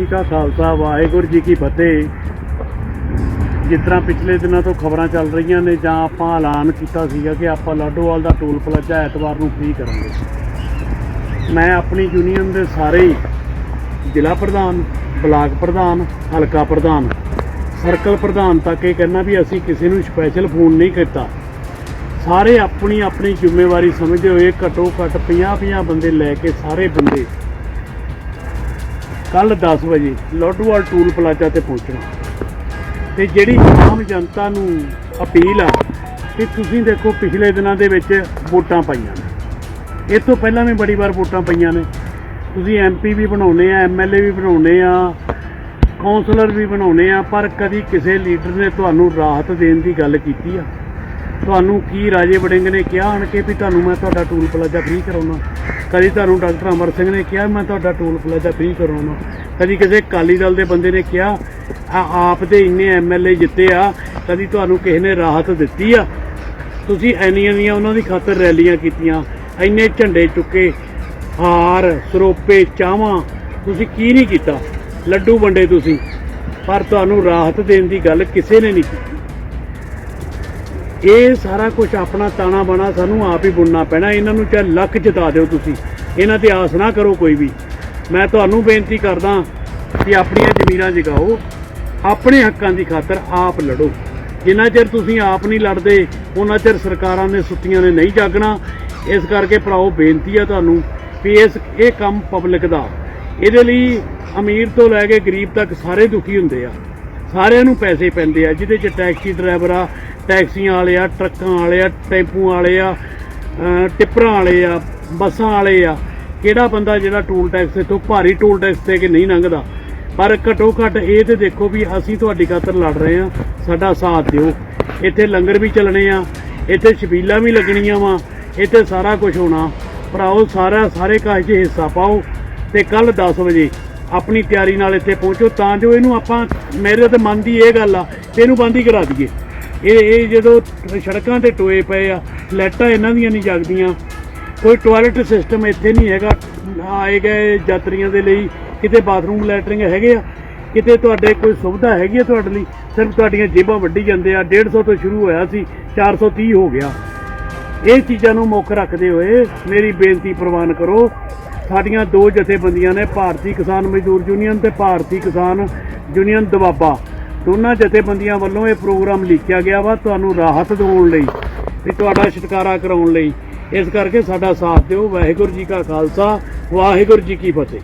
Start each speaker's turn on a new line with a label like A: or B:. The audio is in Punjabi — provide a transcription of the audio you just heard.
A: ਜੀ ਕਾ ਖਾਲਸਾ, ਵਾਹਿਗੁਰੂ ਜੀ ਕੀ ਫਤਿਹ। ਜਿਸ ਤਰ੍ਹਾਂ ਪਿਛਲੇ ਦਿਨਾਂ ਤੋਂ ਖਬਰਾਂ ਚੱਲ ਰਹੀਆਂ ਨੇ, ਜਾਂ ਆਪਾਂ ਐਲਾਨ ਕੀਤਾ ਸੀਗਾ ਕਿ ਆਪਾਂ ਲਾਡੋਵਾਲ ਦਾ ਟੋਲ ਪਲਾਜ਼ਾ ਐਤਵਾਰ ਨੂੰ ਫ੍ਰੀ ਕਰਾਂਗੇ। ਮੈਂ ਆਪਣੀ ਯੂਨੀਅਨ ਦੇ ਸਾਰੇ ਹੀ ਜ਼ਿਲ੍ਹਾ ਪ੍ਰਧਾਨ, ਬਲਾਕ ਪ੍ਰਧਾਨ, ਹਲਕਾ ਪ੍ਰਧਾਨ ਸਰਕਲ ਪ੍ਰਧਾਨ ਤੱਕ ਇਹ ਕਹਿਣਾ ਵੀ ਅਸੀਂ ਕਿਸੇ ਨੂੰ ਸਪੈਸ਼ਲ ਫੋਨ ਨਹੀਂ ਕੀਤਾ। ਸਾਰੇ ਆਪਣੀ ਆਪਣੀ ਜ਼ਿੰਮੇਵਾਰੀ ਸਮਝਦੇ ਹੋਏ ਘੱਟੋ ਘੱਟ 50-50 ਬੰਦੇ ਲੈ ਕੇ ਸਾਰੇ ਬੰਦੇ ਕੱਲ 10 ਵਜੇ ਲੋਡੂਵਾਲ ਟੂਲ ਪਲਾਜ਼ਾ ਤੇ ਪਹੁੰਚਣਾ। ਤੇ ਜਿਹੜੀ ਆਮ ਜਨਤਾ ਨੂੰ ਅਪੀਲ ਆ ਕਿ ਤੁਸੀਂ ਦੇਖੋ ਪਿਛਲੇ ਦਿਨਾਂ ਦੇ ਵਿੱਚ ਵੋਟਾਂ ਪਾਈਆਂ ਨੇ। ਇਹ ਤੋਂ ਪਹਿਲਾਂ ਵੀ ਬੜੀ ਵਾਰ ਵੋਟਾਂ ਪਈਆਂ ਨੇ। ਤੁਸੀਂ ਐਮਪੀ ਵੀ ਬਣਾਉਨੇ ਆ ਐਮਐਲਏ ਵੀ ਬਣਾਉਨੇ ਆ ਕਾਉਂਸਲਰ ਵੀ ਬਣਾਉਨੇ ਆ, ਪਰ ਕਦੀ ਕਿਸੇ ਲੀਡਰ ਨੇ ਤੁਹਾਨੂੰ ਰਾਹਤ ਦੇਣ ਦੀ ਗੱਲ ਕੀਤੀ ਆ? ਤੁਹਾਨੂੰ ਕੀ ਰਾਜੇ ਵੜਿੰਗ ਨੇ ਕਿਹਾ? ਆਣ ਕੇ ਵੀ ਤੁਹਾਨੂੰ ਮੈਂ ਤੁਹਾਡਾ ਟੂਲ ਪਲਾਜ਼ਾ ਫ੍ਰੀ ਕਰਾਉਣਾ। ਕਦੀ ਤੁਹਾਨੂੰ ਡਾਕਟਰ ਅਮਰ ਸਿੰਘ ਨੇ ਕਿਹਾ, ਮੈਂ ਤੁਹਾਡਾ ਟੂਲ ਪਲਾਜ਼ਾ ਫ੍ਰੀ ਕਰਾਉਣਾ। ਕਦੀ ਕਿਸੇ ਅਕਾਲੀ ਦਲ ਦੇ ਬੰਦੇ ਨੇ ਕਿਹਾ ਆਪ ਦੇ ਇੰਨੇ ਐਮਐਲਏ ਜਿੱਤੇ ਆ, ਕਦੀ ਤੁਹਾਨੂੰ ਕਿਸੇ ਨੇ ਰਾਹਤ ਦਿੱਤੀ ਆ? ਤੁਸੀਂ ਐਨੀਆਂ ਦੀਆਂ ਉਹਨਾਂ ਦੀ ਖਾਤਰ ਰੈਲੀਆਂ ਕੀਤੀਆਂ, ਇੰਨੇ ਝੰਡੇ ਚੁੱਕੇ, ਹਾਰ, ਸਰੋਪੇ ਚਾਹਾਂ ਤੁਸੀਂ ਕੀ ਨਹੀਂ ਕੀਤਾ? ਲੱਡੂ ਵੰਡੇ ਤੁਸੀਂ, ਪਰ ਤੁਹਾਨੂੰ ਰਾਹਤ ਦੇਣ ਦੀ ਗੱਲ ਕਿਸੇ ਨੇ ਨਹੀਂ ਕੀਤੀ। ਇਹ ਸਾਰਾ ਕੁਝ ਆਪਣਾ ਤਾਣਾ ਬਾਣਾ ਸਾਨੂੰ ਆਪ ਹੀ ਬੁਣਨਾ ਪੈਣਾ। ਇਹਨਾਂ ਨੂੰ ਚਾਹੇ ਲੱਖ ਜਿਤਾ ਦਿਓ ਤੁਸੀਂ। ਇਹਨਾਂ ਤੇ ਆਸ ਨਾ ਕਰੋ ਕੋਈ ਵੀ। ਮੈਂ ਤੁਹਾਨੂੰ ਬੇਨਤੀ ਕਰਦਾ ਕਿ ਆਪਣੀਆਂ ਜ਼ਮੀਨਾਂ ਜਗਾਓ। ਆਪਣੇ ਹੱਕਾਂ ਦੀ ਖਾਤਰ ਆਪ ਲੜੋ। ਜਿੰਨਾ ਚਿਰ ਤੁਸੀਂ ਆਪ ਨਹੀਂ ਲੜਦੇ ਉਹਨਾਂ ਚਿਰ ਸਰਕਾਰਾਂ ਨੇ ਸੁੱਤੀਆਂ ਨੇ ਨਹੀਂ ਜਾਗਣਾ। ਇਸ ਕਰਕੇ ਭਰਾਓ, ਬੇਨਤੀ ਆ ਤੁਹਾਨੂੰ ਵੀ ਇਸ, ਇਹ ਕੰਮ ਪਬਲਿਕ ਦਾ। ਇਹਦੇ ਲਈ ਅਮੀਰ ਤੋਂ ਲੈ ਕੇ ਗਰੀਬ ਤੱਕ ਸਾਰੇ ਦੁਖੀ ਹੁੰਦੇ ਆ। ਸਾਰਿਆਂ ਨੂੰ ਪੈਸੇ ਪੈਂਦੇ ਆ, ਜਿਹਦੇ ਚ ਟੈਕਸੀ ਡਰਾਈਵਰ ਆ, ਟੈਕਸੀਆਂ ਵਾਲੇ ਆ, ਟਰੱਕਾਂ ਵਾਲੇ ਆ, ਟੈਂਪੂ ਵਾਲੇ ਆ ਟਿੱਪਰਾਂ ਵਾਲੇ ਆ, ਬੱਸਾਂ ਵਾਲੇ ਆ, ਕਿਹੜਾ ਬੰਦਾ ਜਿਹੜਾ ਟੂਲ ਟੈਕਸ ਤੋਂ ਭਾਰੀ ਟੂਲ ਟੈਕਸ ਤੇ ਕਿ ਨਹੀਂ ਲੰਘਦਾ? ਪਰ ਘਟੋ ਘਟ ਇਹ ਤੇ ਦੇਖੋ ਵੀ ਅਸੀਂ ਤੁਹਾਡੀ ਖਾਤਰ ਲੜ ਰਹੇ ਆ ਸਾਡਾ ਸਾਥ ਦਿਓ। ਇੱਥੇ ਲੰਗਰ ਵੀ ਚੱਲਣੇ ਆ, ਇੱਥੇ ਛਬੀਲਾਂ ਵੀ ਲੱਗਣੀਆਂ ਵਾ, ਇੱਥੇ ਸਾਰਾ ਕੁਝ ਹੋਣਾ। ਭਰਾਓ, ਸਾਰਾ ਸਾਰੇ ਕਾਜ 'ਚ ਹਿੱਸਾ ਪਾਓ ਤੇ ਕੱਲ 10 ਵਜੇ ਆਪਣੀ ਤਿਆਰੀ ਨਾਲ ਇੱਥੇ ਪਹੁੰਚੋ, ਤਾਂ ਜੋ ਇਹਨੂੰ ਆਪਾਂ, ਮੇਰੇ ਤੇ ਮਨ ਦੀ ਇਹ ਗੱਲ ਆ ਤੇ ਇਹਨੂੰ ਬੰਦ ਹੀ ਕਰਾ ਦਈਏ। ਇਹ ਇਹ ਜਦੋਂ ਸੜਕਾਂ ਤੇ ਟੋਏ ਪਏ ਆ, ਲਾਈਟਾਂ ਇਹਨਾਂ ਦੀਆਂ ਨਹੀਂ ਜਗਦੀਆਂ, ਕੋਈ ਟਾਇਲਟ ਸਿਸਟਮ ਇੱਥੇ ਨਹੀਂ ਹੈਗਾ, ਆਏ ਗਏ ਯਾਤਰੀਆਂ ਦੇ ਲਈ, ਕਿਤੇ ਬਾਥਰੂਮ ਲੈਟਰਿੰਗ ਹੈਗੇ ਆ, ਕਿਤੇ ਤੁਹਾਡੇ ਕੋਈ ਸੁਵਿਧਾ ਹੈਗੀ ਆ ਤੁਹਾਡੇ ਲਈ, ਸਿਰਫ ਤੁਹਾਡੀਆਂ ਜੇਬਾਂ ਵੱਢੀ ਜਾਂਦੇ ਆ 150 ਤੋਂ ਸ਼ੁਰੂ ਹੋਇਆ ਸੀ 430 ਹੋ ਗਿਆ। ਇਹ ਚੀਜ਼ਾਂ ਨੂੰ ਮੁੱਖ ਰੱਖਦੇ ਹੋਏ ਮੇਰੀ ਬੇਨਤੀ ਪ੍ਰਵਾਨ ਕਰੋ ਸਾਡੀਆਂ ਦੋ ਜਥੇਬੰਦੀਆਂ ਨੇ, ਭਾਰਤੀ ਕਿਸਾਨ ਮਜ਼ਦੂਰ ਯੂਨੀਅਨ ਤੇ ਭਾਰਤੀ ਕਿਸਾਨ ਯੂਨੀਅਨ ਦਵਾਬਾ ਦੋਨਾਂ ਜਥੇਬੰਦੀਆਂ ਵੱਲੋਂ ਇਹ ਪ੍ਰੋਗਰਾਮ ਲਿਖਿਆ ਗਿਆ ਵਾ ਤੁਹਾਨੂੰ ਰਾਹਤ ਦਿਵਾਉਣ ਲਈ ਤੇ ਤੁਹਾਡਾ ਛੁਟਕਾਰਾ ਕਰਾਉਣ ਲਈ। ਇਸ ਕਰਕੇ ਸਾਡਾ ਸਾਥ ਦਿਓ। ਵਾਹਿਗੁਰੂ ਜੀ ਕਾ ਖਾਲਸਾ, ਵਾਹਿਗੁਰੂ ਜੀ ਕੀ ਫਤਿਹ।